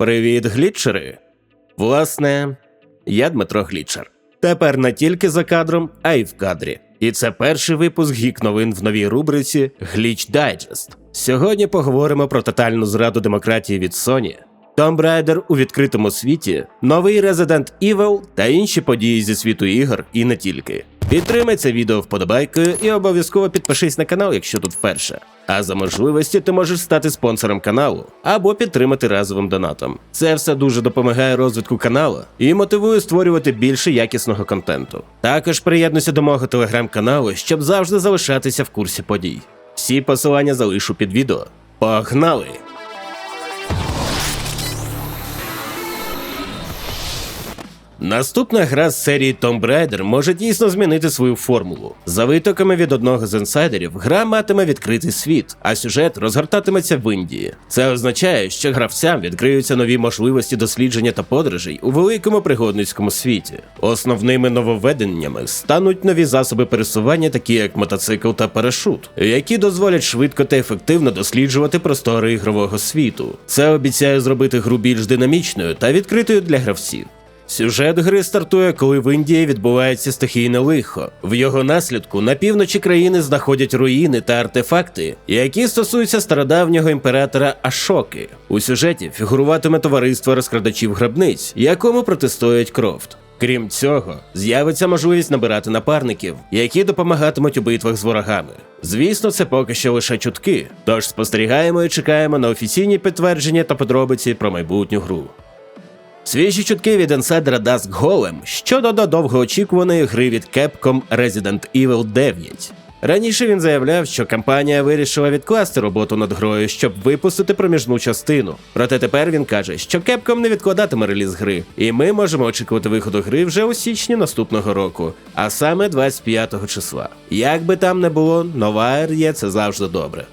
Привіт, глітчери! Власне, я Дмитро Глітчер. Тепер не тільки за кадром, а й в кадрі. І це перший випуск гік новин в новій рубриці Glitch Digest. Сьогодні поговоримо про тотальну зраду демократії від Sony, Tomb Raider у відкритому світі, новий Resident Evil та інші події зі світу ігор і не тільки. Підтримай це відео вподобайкою і обов'язково підпишись на канал, якщо тут вперше. А за можливості ти можеш стати спонсором каналу або підтримати разовим донатом. Це все дуже допомагає розвитку каналу і мотивує створювати більше якісного контенту. Також приєднуйся до мого телеграм-каналу, щоб завжди залишатися в курсі подій. Всі посилання залишу під відео. Погнали! Наступна гра з серії Tomb Raider може дійсно змінити свою формулу. За витоками від одного з інсайдерів, гра матиме відкритий світ, а сюжет розгортатиметься в Індії. Це означає, що гравцям відкриються нові можливості дослідження та подорожей у великому пригодницькому світі. Основними нововведеннями стануть нові засоби пересування, такі як мотоцикл та парашут, які дозволять швидко та ефективно досліджувати простори ігрового світу. Це обіцяє зробити гру більш динамічною та відкритою для гравців. Сюжет гри стартує, коли в Індії відбувається стихійне лихо. В його наслідку на півночі країни знаходять руїни та артефакти, які стосуються стародавнього імператора Ашоки. У сюжеті фігуруватиме товариство розкрадачів гробниць, якому протистоять Крофт. Крім цього, з'явиться можливість набирати напарників, які допомагатимуть у битвах з ворогами. Звісно, це поки що лише чутки, тож спостерігаємо і чекаємо на офіційні підтвердження та подробиці про майбутню гру. Свіжі чутки від інсайдера Dusk Golem щодо до довгоочікуваної гри від Capcom Resident Evil 9. Раніше він заявляв, що компанія вирішила відкласти роботу над грою, щоб випустити проміжну частину. Проте тепер він каже, що Capcom не відкладатиме реліз гри, і ми можемо очікувати виходу гри вже у січні наступного року, а саме 25 числа. Як би там не було, нова є це завжди добре.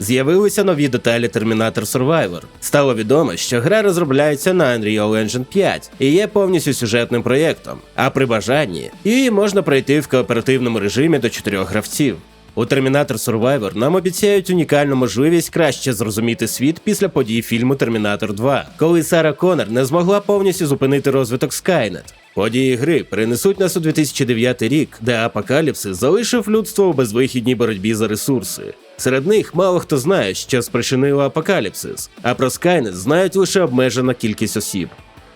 З'явилися нові деталі Terminator Survivor. Стало відомо, що гра розробляється на Unreal Engine 5 і є повністю сюжетним проєктом. А при бажанні її можна пройти в кооперативному режимі до чотирьох гравців. У Terminator Survivor нам обіцяють унікальну можливість краще зрозуміти світ після подій фільму Термінатор 2, коли Сара Коннор не змогла повністю зупинити розвиток Skynet. Події гри перенесуть нас у 2009 рік, де апокаліпсис залишив людство у безвихідній боротьбі за ресурси. Серед них мало хто знає, що спричинило апокаліпсис, а про Skynet знають лише обмежена кількість осіб.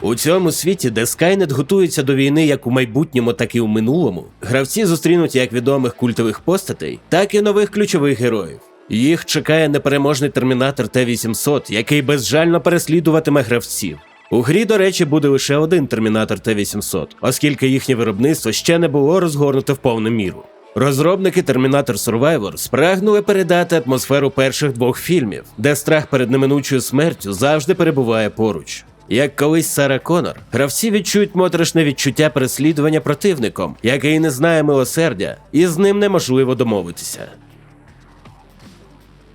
У цьому світі, де Skynet готується до війни як у майбутньому, так і у минулому, гравці зустрінуть як відомих культових постатей, так і нових ключових героїв. Їх чекає непереможний термінатор Т-800, який безжально переслідуватиме гравців. У грі, до речі, буде лише один термінатор Т-800, оскільки їхнє виробництво ще не було розгорнуте в повну міру. Розробники Terminator Survivor спрагнули передати атмосферу перших двох фільмів, де страх перед неминучою смертю завжди перебуває поруч. Як колись Сара Конор, гравці відчують моторошне відчуття переслідування противником, який не знає милосердя, і з ним неможливо домовитися.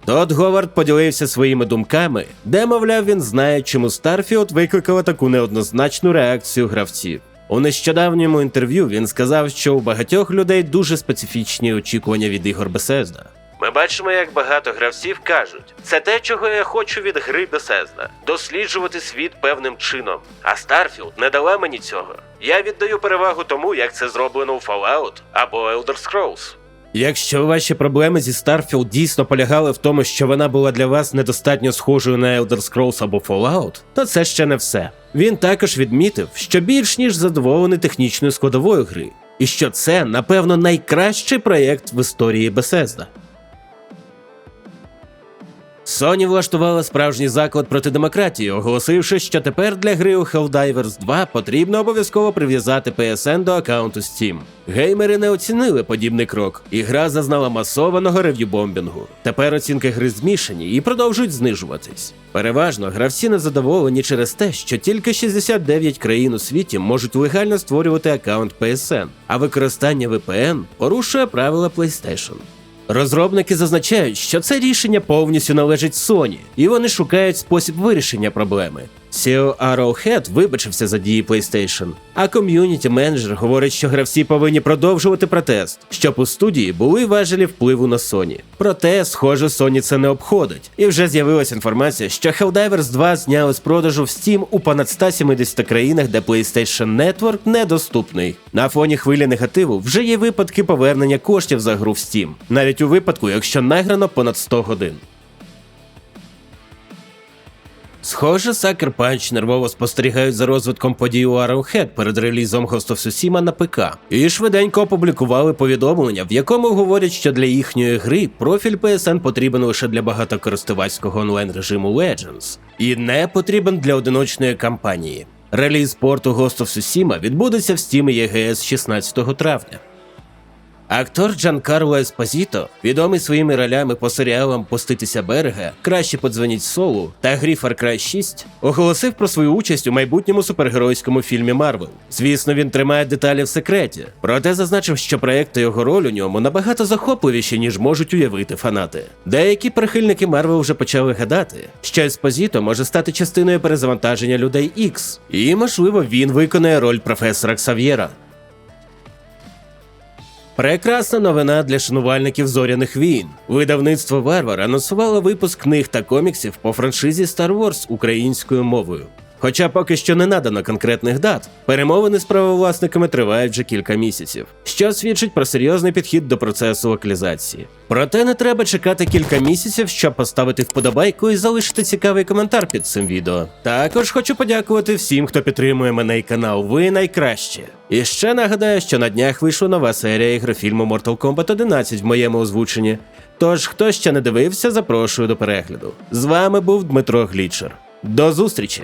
Тодд Говард поділився своїми думками, де, мовляв, він знає, чому Старфілд викликала таку неоднозначну реакцію гравців. У нещодавньому інтерв'ю він сказав, що у багатьох людей дуже специфічні очікування від ігор Bethesda. Ми бачимо, як багато гравців кажуть, це те, чого я хочу від гри Bethesda – досліджувати світ певним чином. А Starfield не дала мені цього. Я віддаю перевагу тому, як це зроблено у Fallout або Elder Scrolls. Якщо ваші проблеми зі Starfield дійсно полягали в тому, що вона була для вас недостатньо схожою на Elder Scrolls або Fallout, то це ще не все. Він також відмітив, що більш ніж задоволений технічною складовою гри, і що це, напевно, найкращий проєкт в історії Bethesda. Sony влаштувала справжній заклад проти демократії, оголосивши, що тепер для гри у Helldivers 2 потрібно обов'язково прив'язати PSN до аккаунту Steam. Геймери не оцінили подібний крок, і гра зазнала масованого рев'юбомбінгу. Тепер оцінки гри змішані і продовжують знижуватись. Переважно гравці незадоволені через те, що тільки 69 країн у світі можуть легально створювати аккаунт PSN, а використання VPN порушує правила PlayStation. Розробники зазначають, що це рішення повністю належить Sony, і вони шукають спосіб вирішення проблеми. CEO Arrowhead вибачився за дії PlayStation, а ком'юніті менеджер говорить, що гравці повинні продовжувати протест, щоб у студії були важелі впливу на Sony. Проте, схоже, Sony це не обходить. І вже з'явилася інформація, що Helldivers 2 зняли з продажу в Steam у понад 170 країнах, де PlayStation Network недоступний. На фоні хвилі негативу вже є випадки повернення коштів за гру в Steam, навіть у випадку, якщо награно понад 100 годин. Схоже, Sucker Punch нервово спостерігають за розвитком подій у Arrowhead перед релізом Ghost of Tsushima на ПК. І швиденько опублікували повідомлення, в якому говорять, що для їхньої гри профіль PSN потрібен лише для багатокористувацького онлайн режиму Legends і не потрібен для одиночної кампанії. Реліз порту Ghost of Tsushima відбудеться в Steam EGS 16 травня. Актор Джанкарло Еспозіто, відомий своїми ролями по серіалам Поститися берега, краще подзвоніть Солу та грі Far Cry 6, оголосив про свою участь у майбутньому супергеройському фільмі Марвел. Звісно, він тримає деталі в секреті, проте зазначив, що проект та його роль у ньому набагато захопливіші, ніж можуть уявити фанати. Деякі прихильники Марвел вже почали гадати, що Еспозіто може стати частиною перезавантаження людей X, і можливо він виконає роль професора Ксав'єра. Прекрасна новина для шанувальників зоряних війн. Видавництво Варвар анонсувало випуск книг та коміксів по франшизі Star Wars українською мовою. Хоча поки що не надано конкретних дат, перемовини з правовласниками тривають вже кілька місяців, що свідчить про серйозний підхід до процесу локалізації. Проте не треба чекати кілька місяців, щоб поставити вподобайку і залишити цікавий коментар під цим відео. Також хочу подякувати всім, хто підтримує мене і канал. Ви найкраще. І ще нагадаю, що на днях вийшла нова серія ігрофільму Mortal Kombat 11 в моєму озвученні. Тож, хто ще не дивився, запрошую до перегляду. З вами був Дмитро Глічер. До зустрічі!